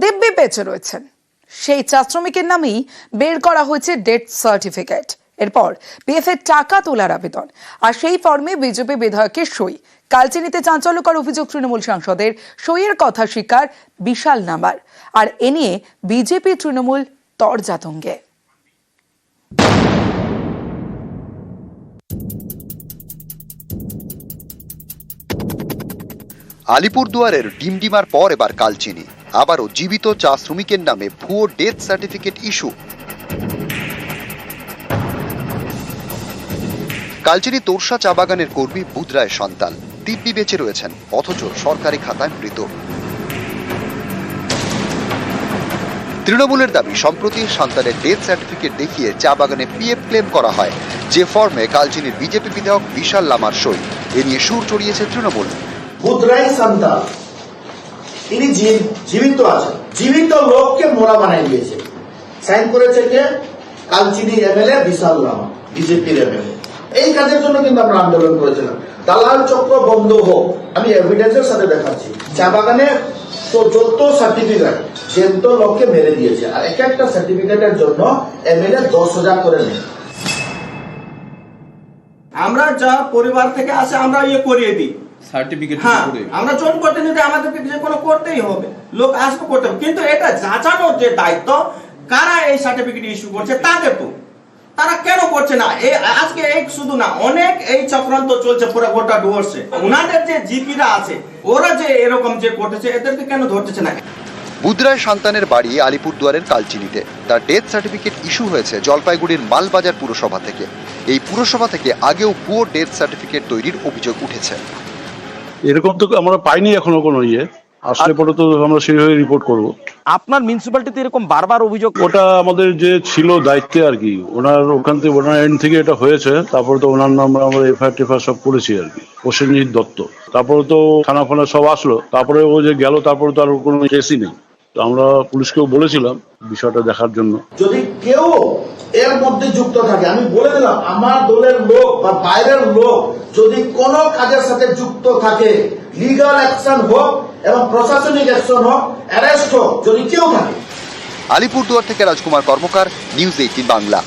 দিব্যি বেঁচে রয়েছেন। সেই চা শ্রমিকের নামেই বের করা হয়েছে ডেথ সার্টিফিকেট। এরপর পিএফ এর টাকা তোলার আবেদন। আর সেই ফর্মে বিজেপি বিধায়কের সই। কালচিনিতে চাঞ্চল্যকর অভিযোগ তৃণমূল সাংসদের। সইয়ের কথা স্বীকার বিশাল নাম্বার। আর এ নিয়ে বিজেপি তৃণমূল তরজাতঙ্গে। আলিপুরদুয়ারের ডিমডিমার পর এবার কালচিনি। আবারও জীবিত চা শ্রমিকের নামে ভুয়ো death certificate issue. Kalchini Torsa চা বাগানের কর্মী বুধরায় সন্তান দিব্যি বেঁচে রয়েছেন, অথচ সরকারি খাতায় মৃত। তৃণমূলের দাবি, সম্প্রতি সন্তানের ডেথ সার্টিফিকেট দেখিয়ে চা বাগানে পিএফ ক্লেম করা হয়। যে ফর্মে কালচিনির বিজেপি বিধায়ক বিশাল লামার সই, এ নিয়ে সুর চড়িয়েছে তৃণমূল। বুধরাই সন্তান তিনি জীবিত আছেন। জীবিত লোককে মোড়া বানাই দিয়েছে। সাইন করেছে কে? কালচিনি এমএলএ বিশাল রামা, বিজেপির এমএলএ। এই কাজের জন্য কিন্তু আমরা আন্দোলন করেছিলাম। দালাল চক্র বন্ধ হোক, আমি এভিডেন্সের সাথে দেখাচ্ছি। চা বাগানে যত সার্টিফিকেট সেন্ত লোককে মেরে দিয়েছে। আর এক একটা সার্টিফিকেটের জন্য এমএলএ দশ হাজার করে নেয়। আমরা যা পরিবার থেকে আসে, আমরা ইয়ে করিয়ে দিই। সার্টিফিকেট হ্যাঁ করে। আমরা জন প্রতিনিধি আমাদেরকে যে কোনো করতেই হবে। লোক আসবে করতে হবে। কিন্তু এটা যাচানোর যে দায়িত্ব কারা এই সার্টিফিকেট ইস্যু করছে তাদের তো। তারা কেন করছে না? আজকে এই শুধু না অনেক এই চক্রান্ত চলছে পুরো গোটা ডুয়ার্সে ওনাদের যে জিপিরা আছে ওরা যে এরকম যে করতেছে এদেরকে কেন ধরতেছে না? বুধরায় সন্তানের বাড়ি আলিপুরদুয়ারের কালচিনিতে। তার ডেথ সার্টিফিকেট ইস্যু হয়েছে জলপাইগুড়ির মালবাজার পুরসভা থেকে। এই পুরসভা থেকে আগেও ভুয়ো ডেথ সার্টিফিকেট তৈরির অভিযোগ উঠেছে। এরকম তো আমরা পাইনি এখনও কোনো ইয়ে। আসলে পরে তো আমরা সেইভাবে রিপোর্ট করব। আপনার মিউনিসিপ্যালিটিতে এরকম বারবার অভিযোগ ওটা আমাদের যে ছিল দায়িত্বে আর কি ওনার ওখান থেকে ওনার এন্ড থেকে এটা হয়েছে তারপরে তো ওনার নাম আমরা এফআইআর টেফআইআর সব করেছি আর কি প্রসেনজিৎ দত্ত। তারপরে তো থানা ফানা সব আসলো তারপরে ও যে গেল তারপরে তো আর কোনো কেসই নেই। তো আমরা পুলিশকেও বলেছিলাম বিষয়টা দেখার জন্য। যদি কেউ এর মধ্যে যুক্ত থাকে। আমি বলে দিলাম আমার দলের লোক বা বাইরের লোক যদি কোন কাজের সাথে যুক্ত থাকে লিগাল অ্যাকশন হোক এবং প্রশাসনিক অ্যাকশন হোক অ্যারেস্ট হোক যদি কেউ থাকে। আলিপুরদুয়ার থেকে রাজকুমার কর্মকার নিউজ এইটিন বাংলা।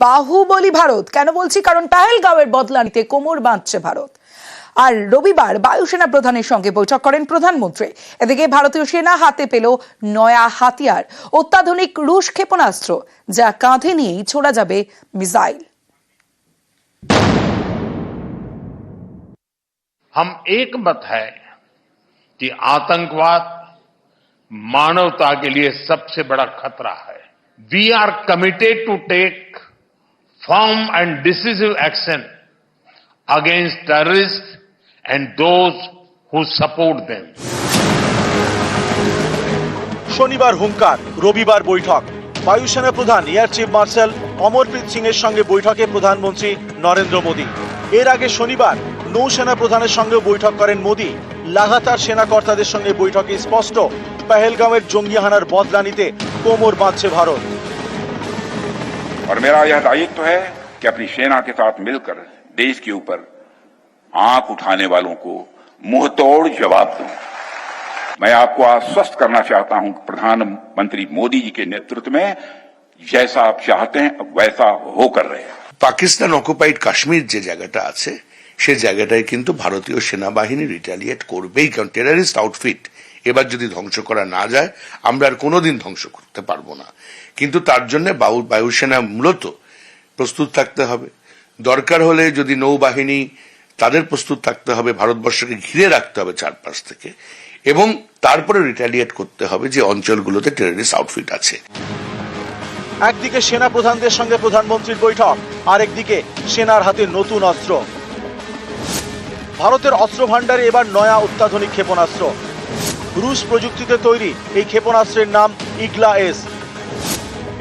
বাহুবলী ভারত কেন বলছি? কারণ পাহেলগাঁওয়ের বদলা নিতে কোমর বাঁধছে ভারত। আর রবিবার বায়ুসেনা প্রধানের সঙ্গে বৈঠক করেন প্রধানমন্ত্রী এদিকে ভারতীয় সেনা হাতে পেল নয়া হাতিয়ার অত্যাধুনিক রুশ ক্ষেপণাস্ত্র যা কাঁধে নিয়েই ছোড়া যাবে মিসাইল हम एक मत है कि आतंकवाद मानवता के लिए सबसे बड़ा खतरा है we are committed to take firm and decisive action against terrorist and those who support them শনিবার হুঙ্কার রবিবার বৈঠক বায়ুসেনা প্রধান air chief marshal Amarpreet Singh এর সঙ্গে বৈঠকে প্রধানমন্ত্রী নরেন্দ্র মোদী এর আগে শনিবার নৌসেনা প্রধানের সঙ্গে বৈঠক করেন মোদী লাগাতার সেনা কর্তাদের সঙ্গে বৈঠকে স্পষ্ট পেহেলগাঁওয়ের জঙ্গি হানার বদলা নিতে কোমর বাঁধছে ভারত और मेरा यह दायित्व है कि अपनी सेना के साथ मिलकर देश के ऊपर आंख उठाने वालों को मुंह तोड़ जवाब दूं मैं आपको आश्वस्त करना चाहता हूं कि प्रधानमंत्री मोदी जी के नेतृत्व में जैसा आप चाहते हैं वैसा हो कर रहे हैं পাকিস্তান অকুপাইড কাশ্মীর যে জায়গাটা আছে সে জায়গাটায় কিন্তু ভারতীয় সেনাবাহিনী রিটালিয়েট করবেই কারণ টেরারিস্ট আউটফিট এবার যদি ধ্বংস করা না যায় আমরা আর কোনোদিন ধ্বংস করতে পারবো না কিন্তু তার জন্য বায়ু বায়ুসেনা মূলত প্রস্তুত থাকতে হবে দরকার হলে যদি নৌবাহিনী তাদের প্রস্তুত থাকতে হবে, ভারতবর্ষকে ঘিরে রাখতে হবে চারপাশ থেকে, এবং তারপরে রিটালিয়েট করতে হবে যে অঞ্চলগুলোতে টেরারিস্ট আউটফিট আছে। একদিকে সেনা প্রধানদের সঙ্গে প্রধানমন্ত্রীর বৈঠক, আরেকদিকে সেনার হাতে নতুন অস্ত্র। ভারতের অস্ত্র ভাণ্ডারে এবার নয়া অত্যাধুনিক ক্ষেপণাস্ত্র। রুশ প্রযুক্তিতে তৈরি এই ক্ষেপণাস্ত্রের নাম ইগলা এস।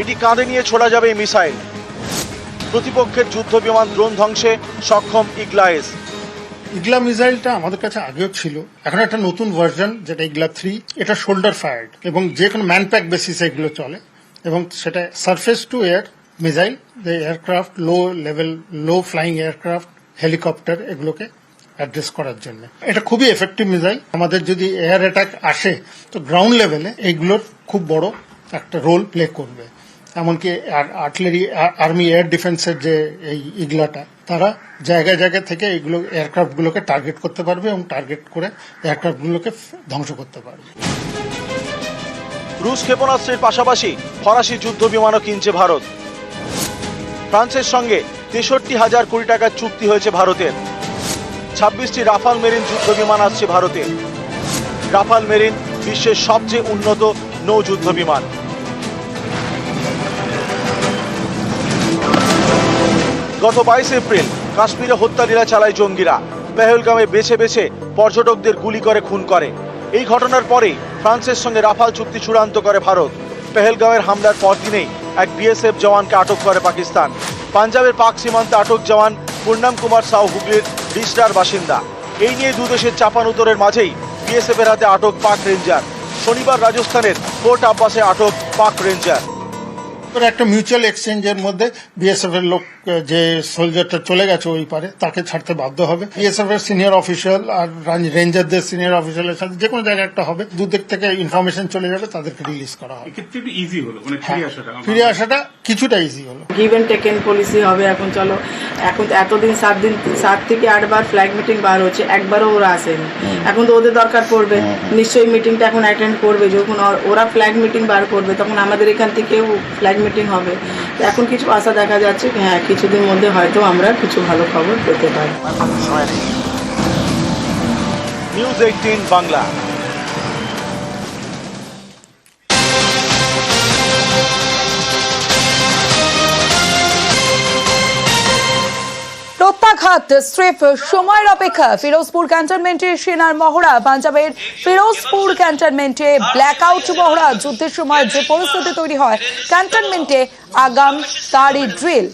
এটি কাঁধে নিয়ে ছোড়া যাবে এই মিসাইল। প্রতিপক্ষের যুদ্ধ বিমান ড্রোন ধ্বংসে সক্ষম ইগলা এস। ইগলা মিসাইলটা আমাদের কাছে আগেও ছিল। এখন একটা নতুন ভার্সন যেটা ইগলা থ্রি এটা শোল্ডার ফায়ার্ড এবং যে কোনো ম্যানপ্যাক বেসিস এগুলো চলে এবং সেটা surface to air missile aircraft low level low flying aircraft helicopter এগুলোকে অ্যাড্রেস করার জন্য। এটা খুবই এফেক্টিভ মিসাইল আমাদের যদি এয়ার অ্যাটাক আসে, তো গ্রাউন্ড লেভেলে এইগুলোর খুব বড় একটা রোল প্লে করবে। এমনকি আর্টিলারি আর্মি, এয়ার ডিফেন্সের যে এই ইগলাটা তারা জায়গায় জায়গায় থেকে এগুলো এয়ারক্রাফট গুলোকে টার্গেট করতে পারবে এবং টার্গেট করে এয়ারক্রাফট গুলোকে ধ্বংস করতে পারবে। রুশ ক্ষেপণাস্ত্রের পাশাপাশি ফরাসি যুদ্ধ বিমানও কিনছে ভারত। ফ্রান্সের সঙ্গে তেষট্টি হাজার কোটি টাকার চুক্তি হয়েছে ভারতের। ছাব্বিশটি রাফাল মেরিন যুদ্ধ বিমান আসছে ভারতে রাফাল মেরিন বিশ্বের সবচেয়ে উন্নত নৌ যুদ্ধ বিমান। গত বাইশ এপ্রিল কাশ্মীরে হত্যালীলা চালায় জঙ্গিরা। পেহেলগামে বেছে বেছে পর্যটকদের গুলি করে, খুন করে। এই ঘটনার পরেই ফ্রান্সের সঙ্গে রাফাল চুক্তি চূড়ান্ত করে ভারত। পেহেলগাঁওয়ের হামলার পরদিনেই এক বিএসএফ জওয়ানকে আটক করে পাকিস্তান। পাঞ্জাবের পাক সীমান্তে আটক জওয়ান পূর্ণাম কুমার সাউ হুগলির রিসডার বাসিন্দা। এই নিয়ে দুদেশের উত্তরের মাঝেই বিএসএফ এর হাতে আটক পাক রেঞ্জার। শনিবার রাজস্থানের কোর্ট আব্বাসে আটক পাক রেঞ্জার। একটা মিউচুয়াল এক্সচেঞ্জের মধ্যে বিএসএফ এর লোক যে সোলজারটা চলে গেছে ওই পারে তাকে ছাড়তে বাধ্য হবে। বিএসএফ এর সিনিয়র অফিসিয়াল আর রেঞ্জারদের সিনিয়র অফিসিয়ালের সাথে যে কোনো জায়গায় একটা হবে। দুদিক থেকে ইনফরমেশন চলে যাবে তাদেরকে রিলিজ করা হবে। ইজি হলো মানে ফিরে আসাটা ফিরে আসাটা কিছুটা ইজি হলো। গিভ টেকেন পলিসি হবে এখন চলো। এখন এতদিন সাত দিন সাত থেকে আটবার ফ্ল্যাগ মিটিং বার হচ্ছে একবারও ওরা আসেনি। এখন তো ওদের দরকার পড়বে। নিশ্চয়ই মিটিংটা এখন অ্যাটেন্ড করবে। যখন ওরা ফ্ল্যাগ মিটিং বার করবে তখন আমাদের এখান থেকেও ফ্ল্যাগ মিটিং হবে। এখন কিছু আশা দেখা যাচ্ছে হ্যাঁ কিছুদিন মধ্যে হয়তো আমরা কিছু ভালো খবর পেতে পারি। News eighteen Bangla. প্রত্যাঘাত স্রেফ সময়ের অপেক্ষা। ফিরোজপুর ক্যান্টনমেন্টে সেনার মহড়া, পাঞ্জাবের ফিরোজপুর ক্যান্টনমেন্টে ব্ল্যাকআউট মহড়া, যুদ্ধের সময় যে পরিস্থিতি তৈরি হয়, ক্যান্টনমেন্টে আগাম তারই ড্রিল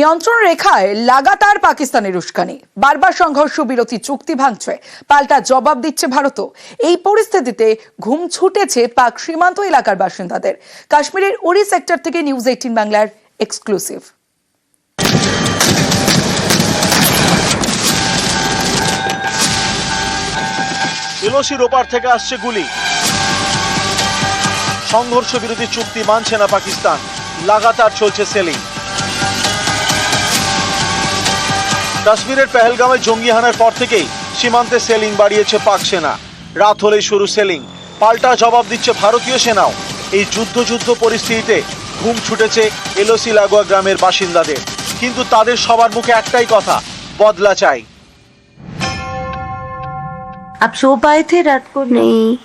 নিয়ন্ত্রণ রেখায় লাগাতার পাকিস্তানের উস্কানি। বারবার সংঘর্ষ বিরতি চুক্তি ভাঙছে, পাল্টা জবাব দিচ্ছে ভারতও। এই পরিস্থিতিতে ঘুম ছুটেছে পাক সীমান্ত এলাকার বাসিন্দাদের। কাশ্মীরের উড়ি সেক্টর থেকে নিউজ এইটিন বাংলার এক্সক্লুসিভ। এলওসির ওপার থেকে আসছে গুলি। সংঘর্ষ, বিরোধী চুক্তি মানছে না পাকিস্তান। লাগাতার চলছে সেলিং। কাশ্মীরের পেহেলগামে জঙ্গি হানার পর থেকেই সীমান্তে সেলিং বাড়িয়েছে পাক সেনা রাত হলেই শুরু সেলিং পাল্টা জবাব দিচ্ছে ভারতীয় সেনাও এই যুদ্ধ যুদ্ধ পরিস্থিতিতে ঘুম ছুটেছে এলওসি লাগোয়া গ্রামের বাসিন্দাদের কিন্তু তাদের সবার মুখে একটাই কথা বদলা চাই आप सो पाए थे रात को नहीं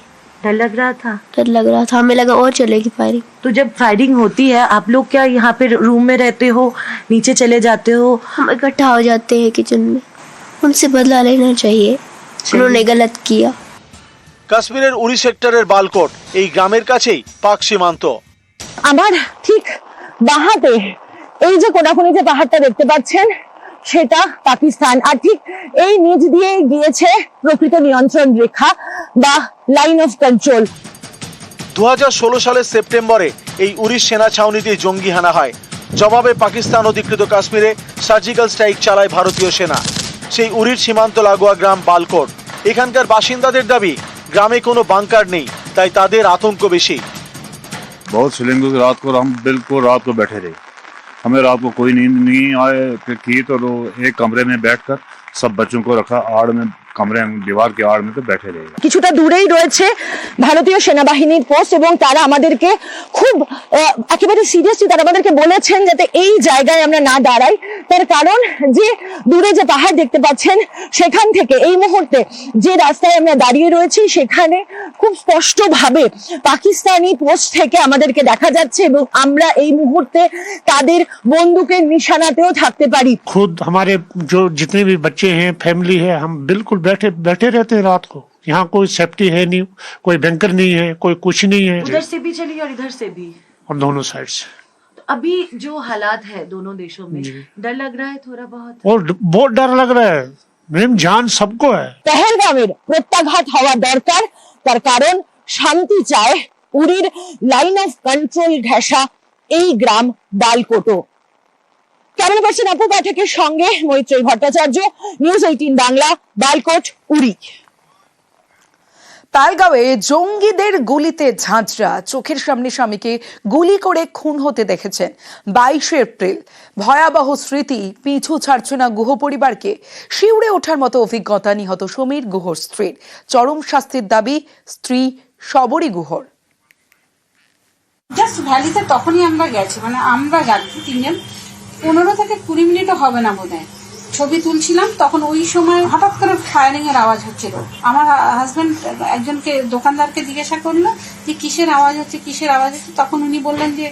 डर लग रहा था डर लग रहा था हमें लगा और चलेगी फायरिंग तो जब फायरिंग होती है आप लोग क्या यहाँ पे रूम में रहते हो नीचे चले जाते हो हम इकट्ठा हो जाते हैं किचन में उनसे बदला लेना चाहिए उन्होंने गलत किया কাশ্মীরের উড়ি সেক্টরের বালকোট এই গ্রামের কাছেই পাক সীমান্ত আমার ঠিক বাহাতে এই যে কোনাকুনি যে পাহাড়টা দেখতে পাচ্ছেন সেটা পাকিস্তান আর ঠিক এই নিচ দিয়ে গিয়েছে প্রকৃত নিয়ন্ত্রণ রেখা বা লাইন অফ কন্ট্রোল দু সালের সেপ্টেম্বরে এই উড়িষ সেনা ছাউনিতে জঙ্গি হানা হয় জবাবে পাকিস্তান অধিকৃত কাশ্মীরে সার্জিক্যাল স্ট্রাইক চালায় ভারতীয় সেনা সেই উড়ির সীমান্ত লাগোয়া গ্রাম বালকোট এখানকার বাসিন্দাদের দাবি গ্রামে কোনো বাংকার নেই তাই তাদের আতঙ্ক বেশি बहुत सीलिंग रात को हम बिल्कुल रात को बैठे रहे हमें रात को कोई नींद नहीं आए फिर की तो लो एक कमरे में बैठकर सब बच्चों को रखा आड़ में कमरे में दीवार के आड़ में तो बैठे रहे কিছুটা দূরেই রয়েছে ভারতীয় সেনাবাহিনীর পোস্ট এবং তারা আমাদেরকে খুব আহ, একেবারে সিরিয়াসলি তারা আমাদেরকে বলেছেন যাতে এই জায়গায় আমরা না দাঁড়াই তার কারণ যে দূরে যে পাহাড় দেখতে পাচ্ছেন সেখান থেকে এই মুহূর্তে যে রাস্তায় আমরা দাঁড়িয়ে রয়েছি সেখানে খুব স্পষ্টভাবে পাকিস্তানি পোস্ট থেকে আমাদেরকে দেখা যাচ্ছে এবং আমরা এই মুহূর্তে তাদের বন্দুকের নিশানাতেও থাকতে পারি खुद हमारे जो जितने भी बच्चे हैं फैमिली है हम बिल्कुल बैठे बैठे रहते हैं रात को यहाँ कोई सेफ्टी है नहीं कोई बैंकर नहीं है कोई कुछ नहीं है से भी चलिए और इधर से भी और दोनों साइड से अभी जो हालात है दोनों देशों में डर लग रहा है थोड़ा बहुत और बहुत डर लग रहा है मैम जान सबको है পেহেলগামের প্রত্যাঘাত হওয়া দরকার তার কারণ শান্তি চায় উড়ির লাইন অফ কন্ট্রোল ঘেঁষা এই গ্রাম বালকোটো ক্যামেরা পার্সন অপু পাঠকের সঙ্গে? Maitri Bhattacharya news eighteen Bangla Balakot Uri. পালগাঁওয়ে জঙ্গিদের গুলিতে ঝাঁঝরা। চোখের সামনে স্বামীকে গুলি করে খুন হতে দেখেছেন বাইশে এপ্রিল। ভয়াবহ স্মৃতি পিছু ছাড়ছে না গুহ পরিবারকে। শিউড়ে ওঠার মতো অভিজ্ঞতা নিহত সমীর গুহর স্ত্রীর। চরম শাস্তির দাবি স্ত্রী সবরী গুহর। জাস্ট ভ্যালিতে তখনই আমরা গেছি মানে আমরা যাচ্ছি তিনজন। পনেরো থেকে কুড়ি মিনিটও হবে না বোধ ছবি তুলছিলাম, তখন ওই সময় হঠাৎ করে ফায়ারিং এর আওয়াজ হচ্ছিল। আমার হাজবেন্ড একজনকে, দোকানদারকে জিজ্ঞাসা করল যে কিসের আওয়াজ হচ্ছে, কিসের আওয়াজ হচ্ছে? তখন উনি বললেন যে,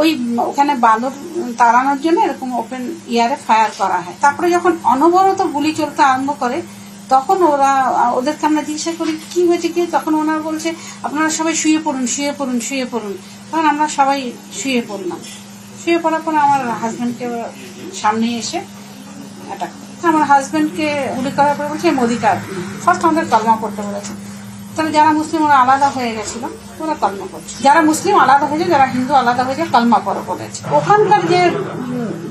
ওই ওখানে বালুর তাড়ানোর জন্য এরকম ওপেন ইয়ারে ফায়ার করা হয়। তারপরে যখন অনবরত গুলি চলতে আরম্ভ করে, তখন ওরা, ওদেরকে আমরা জিজ্ঞাসা করি, কি হয়েছে, কি? তখন ওনারা বলছে, আপনারা সবাই শুয়ে পড়ুন শুয়ে পড়ুন শুয়ে পড়ুন। তখন আমরা সবাই শুয়ে পড়লাম। শুয়ে পড়ার পর আমার হাজবেন্ডকে সামনে এসে অ্যাটাক আমার হাজবেন্ডকে গুলি করার পরে বলছে মোদিকা ফার্স্ট আমাদের কলমা করতে বলেছে। তাহলে যারা মুসলিম, ওরা আলাদা হয়ে গেছিল, ওরা কলমা করছে যারা মুসলিম আলাদা হয়েছে, যারা হিন্দু আলাদা হয়েছে, কলমা করো বলেছে ওখানকার যে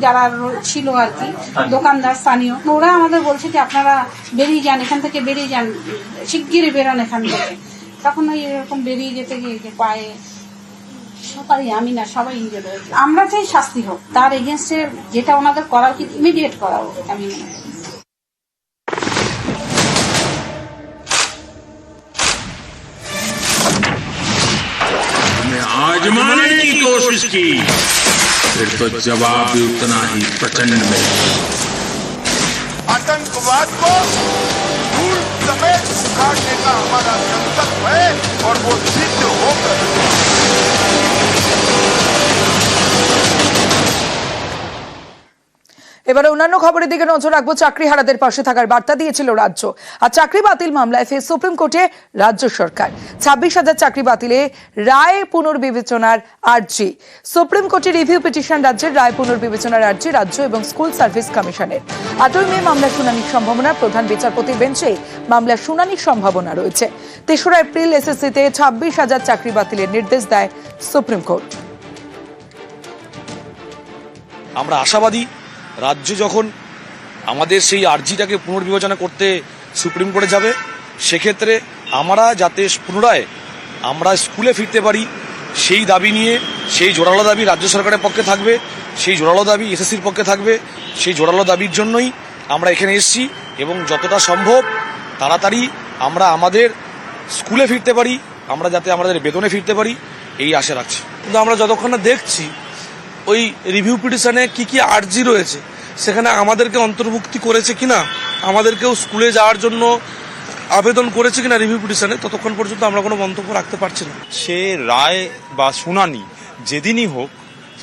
যারা ছিল আর কি, দোকানদার, স্থানীয়, ওরা আমাদের বলছে যে, আপনারা বেরিয়ে যান, এখান থেকে বেরিয়ে যান, শিগগিরই বেরোন এখান থেকে। তখন ওই এরকম বেরিয়ে যেতে গিয়ে পায়ে সবাই আমি না সবাই ইঞ্জুর হয়েছে আমরা চাই শাস্তি হোক তার এগেনস্টে যেটা ওনাদের করা উচিত ইমিডিয়েট করা উচিত আমি মনে করি आजमाने की कोशिश की फिर तो जवाब भी उतना ही प्रचंड मिला आतंकवाद को धूल समेत उखाड़ने का हमारा संकल्प है और वो सिद्ध होकर এবারে অন্যান্য খবরের দিকে নজর রাখব, চাকরিহারাদের পাশে থাকার বার্তা দিয়েছিল রাজ্য। আর চাকরি বাতিল মামলায় ফের সুপ্রিম কোর্টে রাজ্য সরকার। ছাব্বিশ হাজার চাকরি বাতিলে রায় পুনর্বিবেচনার আর্জি। সুপ্রিম কোর্টে রিভিউ পিটিশন রাজ্যের রায় পুনর্বিবেচনার আর্জি রাজ্য এবং স্কুল সার্ভিস কমিশনের। আটই মে মামলার শুনানির সম্ভাবনা, প্রধান বিচারপতির বেঞ্চে মামলার শুনানির সম্ভাবনা রয়েছে। তেসরা এপ্রিল এসএসসিতে ছাব্বিশ হাজার চাকরি বাতিলের নির্দেশ দেয় সুপ্রিম কোর্ট। আমরা আশাবাদী রাজ্য যখন আমাদের সেই আর্জিটাকে পুনর্বিবেচনা করতে সুপ্রিম কোর্টে যাবে, সেক্ষেত্রে আমরা যাতে পুনরায় আমরা স্কুলে ফিরতে পারি, সেই দাবি নিয়ে, সেই জোরালো দাবি রাজ্য সরকারের পক্ষে থাকবে, সেই জোরালো দাবি এসএসসির পক্ষে থাকবে, সেই জোরালো দাবির জন্যই আমরা এখানে এসেছি এবং যতটা সম্ভব তাড়াতাড়ি আমরা আমাদের স্কুলে ফিরতে পারি, আমরা যাতে আমাদের বেতনে ফিরতে পারি, এই আশা রাখছি। কিন্তু আমরা যতক্ষণ না দেখছি ওই রিভিউ পিটিশনে কি কি আর্জি রয়েছে? সেখানে আমাদেরকে অন্তর্ভুক্তি করেছে কিনা? আমাদেরকেও স্কুলে যাওয়ার জন্য আবেদন করেছে কিনা রিভিউ পিটিশনে ততক্ষণ পর্যন্ত আমরা কোনো মন্তব্য রাখতে পারছি না। সে রায় বা শুনানি যেদিনই হোক,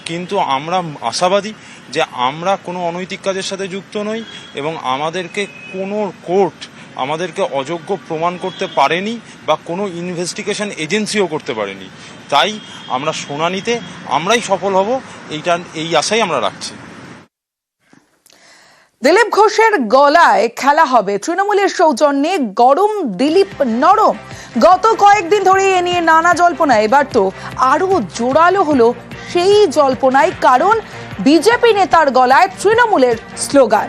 কিন্তু আমরা আশাবাদী যে আমরা কোনো অনৈতিক কাজের সাথে যুক্ত নই এবং আমাদেরকে কোনো কোর্ট আমাদেরকে অযোগ্য প্রমাণ করতে পারেনি বা কোনো ইনভেস্টিগেশন এজেন্সিও করতে পারেনি। তাই আমরা শুনানিতে আমরাই সফল হব, এইটা, এই আশাই আমরা রাখছি। দিলীপ ঘোষের গলায় খেলা হবে। তৃণমূলের সৌজন্যে গরম দিলীপ নরম। গত কয়েকদিন ধরে এ নিয়ে নানা জল্পনা এবার তো আরও জোরালো হলো সেই জল্পনায়, কারণ বিজেপি নেতার গলায় তৃণমূলের স্লোগান।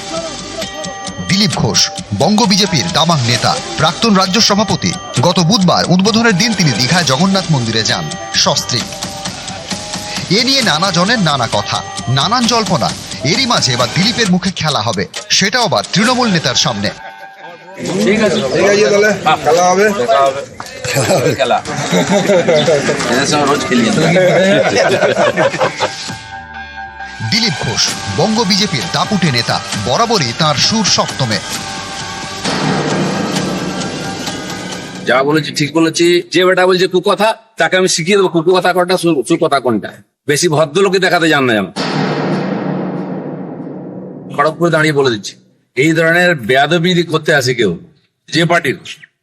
দিলীপ ঘোষ বঙ্গ বিজেপির দামাং নেতা প্রাক্তন রাজ্য সভাপতি গত বুধবার উদ্বোধনের দিন তিনি দীঘায় জগন্নাথ মন্দিরে যান সস্ত্রীক এ নিয়ে নানা জনের নানা কথা নানান জল্পনা এরই মাঝে এবার দিলীপের মুখে খেলা হবে সেটাও আবার তৃণমূল নেতার সামনে খেলা হবে খেলা রোজ খেলি দিলীপ ঘোষ, বঙ্গ বিজেপির দাপুটে নেতা, বরাবরই তার সুর সপ্তমে। যা বলেছি, ঠিক বলেছি। যে বেটা বলছে কুকথা, তাকে আমি শিখিয়ে দেবো কুকথা কোনটা সুকথা কোনটা। বেশি ভদ্রলোকে দেখাতে যান না যেমন খড়গপুরে দাঁড়িয়ে বলে দিচ্ছি, এই ধরনের বেয়াদবি করতে আসে কেউ, যে পার্টির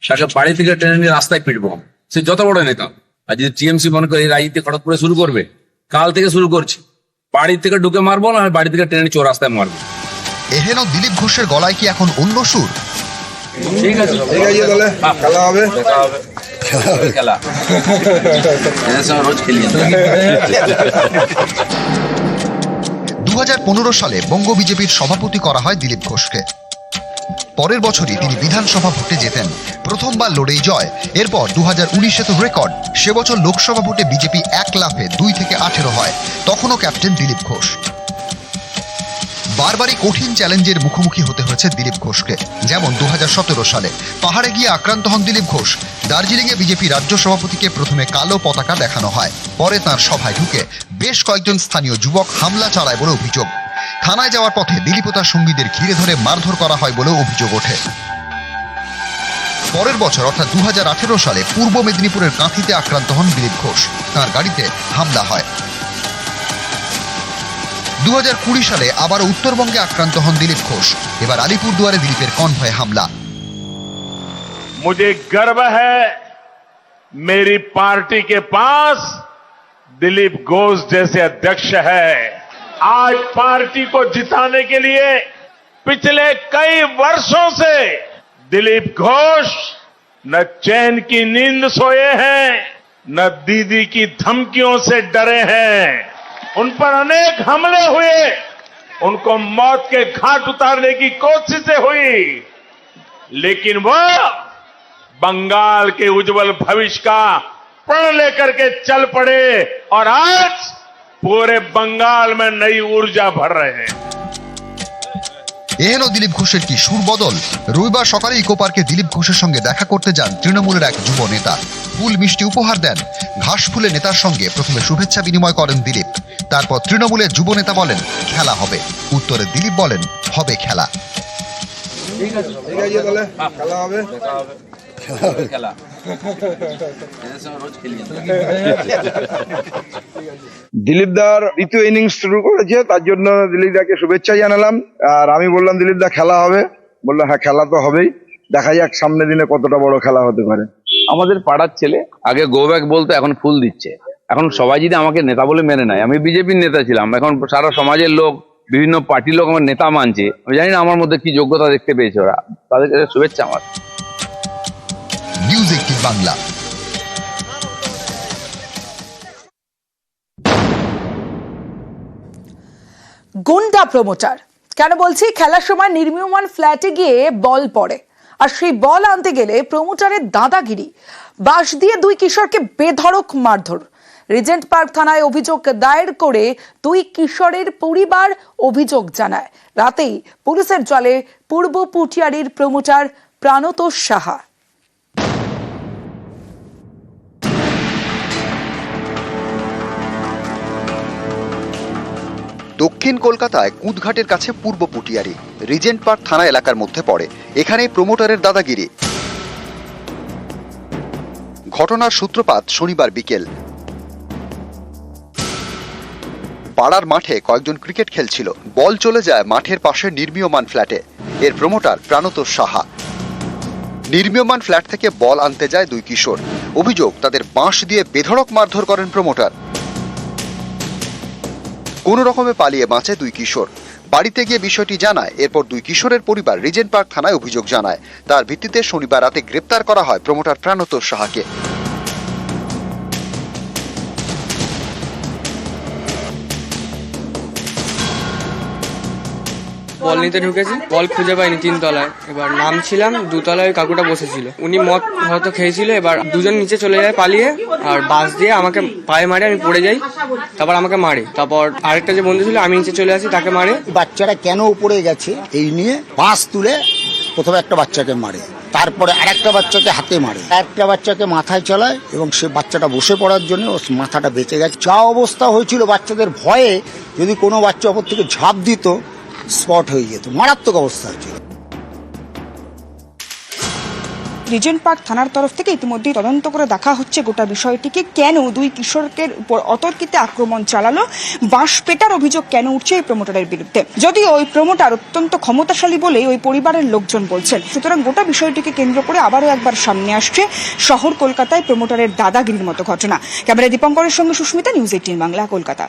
তাকে বাড়ি থেকে টেনে নিয়ে রাস্তায় পিটবো সে যত বড় নেতা, আর যদি টিএমসি মনে করে এই রাজনীতি খড়গপুরে শুরু করবে, কাল থেকে শুরু করছি। বাড়ি থেকে ঢুকে মারবো না বাড়ি থেকে ট্রেনে চোর রাস্তায় মারবো। এহেন দিলীপ ঘোষের গলায় কি এখন অন্য সুর? ঠিক আছে ঠিক আছে। তাহলে। খেলা হবে? খেলা রোজ খেলি দু সালে বঙ্গ বিজেপির সভাপতি করা হয় দিলীপ ঘোষকে। পরের বছরই তিনি বিধানসভা ভোটে জেতেন। প্রথমবার লড়েই জয়। এরপর দু হাজার উনিশে তো রেকর্ড। সে বছর লোকসভা ভোটে বিজেপি এক লাফে দুই থেকে আঠেরো হয়। তখনও ক্যাপ্টেন দিলীপ ঘোষ। বারবারই কঠিন চ্যালেঞ্জের মুখোমুখি হতে হয়েছে দিলীপ ঘোষকে। যেমন দু হাজার সতেরো সালে। পাহাড়ে গিয়ে আক্রান্ত হন দিলীপ ঘোষ। দার্জিলিংয়ে বিজেপি রাজ্য সভাপতিকে প্রথমে কালো পতাকা দেখানো হয়। পরে তার সভায় ঢুকে বেশ কয়েকজন স্থানীয় যুবক হামলা চালায় বলে অভিযোগ। থানায় যাওয়ার পথে দিলীপ ও তার সঙ্গীদের ঘিরে ধরে মারধর করা হয় বলেও অভিযোগ ওঠে পরের বছর অর্থাৎ দু সালে পূর্ব মেদিনীপুরের কাঁথিতে আক্রান্ত হন দিলীপ ঘোষ তার গাড়িতে হামলা হয় দু সালে আবার উত্তরবঙ্গে আক্রান্ত হন দিলীপ ঘোষ এবার আলিপুরদুয়ারে দিলীপের কনভয়ে হামলা मुझे गर्व है मेरी पार्टी के पास दिलीप घोष जैसे अध्यक्ष है आज पार्टी को जिताने के लिए पिछले कई वर्षों से दिलीप घोष न चैन की नींद सोए हैं, न दीदी की धमकियों से डरे हैं। उन पर अनेक हमले हुए। उनको मौत के घाट उतारने की कोशिशें हुई। लेकिन वो बंगाल के उज्जवल भविष्य का प्रण लेकर के चल पड़े और आज पूरे बंगाल में नई ऊर्जा भर रहे हैं এহেন দিলীপ ঘোষের কি সুর বদল রবিবার সকালে ইকো পার্কে দিলীপ ঘোষের সঙ্গে দেখা করতে যান তৃণমূলের এক যুব নেতা ফুল মিষ্টি উপহার দেন ঘাস ফুলে নেতার সঙ্গে প্রথমে শুভেচ্ছা বিনিময় করেন দিলীপ তারপর তৃণমূলের যুব নেতা বলেন খেলা হবে উত্তরে দিলীপ বলেন হবে খেলা ঠিক আছে তাহলে খেলা হবে খেলা। দিলীপ দার দ্বিতীয় ইনিংস শুরু করেছে তার জন্য দিলীপ দাকে শুভেচ্ছা জানালাম। আর আমি বললাম দিলীপ দা খেলা হবে। বলল হ্যাঁ খেলা তো হবেই। দেখা যাক সামনে দিনে কতটা বড় খেলা হতে পারে। আমাদের পাড়ার ছেলে আগে গো ব্যাক বলতো এখন ফুল দিচ্ছে। এখন সবাই যদি আমাকে নেতা বলে মেনে নেয় আমি বিজেপির নেতা ছিলাম। এখন সারা সমাজের লোক বিভিন্ন পার্টির লোক আমার নেতা মানছে। আমি জানি না আমার মধ্যে কি যোগ্যতা দেখতে পেয়েছে ওরা। তাদেরকে শুভেচ্ছা আমার। এইটিন বাংলা গুন্ডা প্রমোটার। কেন বলছি? খেলার সময় নির্মীয়মান ফ্ল্যাটে গিয়ে বল পড়ে। আর সেই বল আনতে গেলে প্রমোটারের দাদাগিরি। বাঁশ দিয়ে দুই কিশোরকে বেধড়ক মারধর। রিজেন্ট পার্ক থানায় অভিযোগ দায়ের করে দুই কিশোরের পরিবার অভিযোগ জানায়। রাতেই পুলিশের জলে পূর্ব পুটিয়ারির প্রমোটার প্রাণতোষ সাহা। দক্ষিণ কলকাতায় কুদঘাটের কাছে পূর্ব পুটিয়ারি, রিজেন্ট পার্ক থানা এলাকার মধ্যে পড়ে। এখানেই প্রমোটারের দাদাগিরি। ঘটনার সূত্রপাত শনিবার বিকেল। পাড়ার মাঠে কয়েকজন ক্রিকেট খেলছিল। বল চলে যায় মাঠের পাশে নির্মীয়মান ফ্ল্যাটে। এর প্রমোটার প্রাণতোষ সাহা। নির্মীয়মান ফ্ল্যাট থেকে বল আনতে যায় দুই কিশোর। অভিযোগ, তাদের বাঁশ দিয়ে বেধড়ক মারধর করেন প্রমোটার। কোনো রকমে পালিয়ে বাঁচে দুই কিশোর। বাড়িতে গিয়ে বিষয়টি জানায়, এরপর দুই কিশোরের পরিবার রিজেন্ট পার্ক থানায় অভিযোগ জানায়। তার ভিত্তিতে শনিবার রাতে গ্রেপ্তার করা হয় প্রমোটার প্রাণতোষ সাহাকে। বল নিতে ঢুকেছি। বল খুঁজে পাইনি তিনতলায়। এবার নামছিলাম, দুতলায় কাকুটা বসেছিল। উনি মদ হয়তো খেয়েছিল, এবার দুজন নিচে চলে যায় পালিয়ে, আর বাস দিয়ে আমাকে পায়ে মারে, আমি পড়ে যাই, তারপর আমাকে মারে। তারপর আরেকটা যে বন্ধু ছিল, আমি নিচে চলে আসি, তাকে মারে। বাচ্চারা কেন উপরে গেছে, এই নিয়ে বাঁশ তুলে প্রথমে একটা বাচ্চাকে মারে, তারপরে আরেকটা বাচ্চাকে হাতে মারে। একটা বাচ্চাকে মাথায় চালায় এবং সে বাচ্চাটা বসে পড়ার জন্য ওর মাথাটা বেঁচে গেছে। যা অবস্থা হয়েছিল বাচ্চাদের ভয়ে, যদি কোনো বাচ্চা ওপর থেকে ঝাঁপ দিত স্পট হয়ে যেত, মারাত্মক অবস্থা হয়েছিল। রিজেন্ট পার্ক থানার তরফ থেকে ইতিমধ্যেই তদন্ত করে দেখা হচ্ছে গোটা বিষয়টিকে, কেন দুই কিশোরকের উপর অতর্কিতে আক্রমণ চালালো বাঁশ পেটার অভিযোগ কেন উঠছে এই প্রমোটারের বিরুদ্ধে। যদিও ওই প্রমোটার অত্যন্ত ক্ষমতাশালী বলেই ওই পরিবারের লোকজন বলছেন। সুতরাং গোটা বিষয়টিকে কেন্দ্র করে আবারও একবার সামনে আসছে শহর কলকাতায় প্রমোটারের দাদাগিরির মতো ঘটনা। ক্যামেরা দীপঙ্করের সঙ্গে সুস্মিতা, নিউজ এইটিন বাংলা, কলকাতা।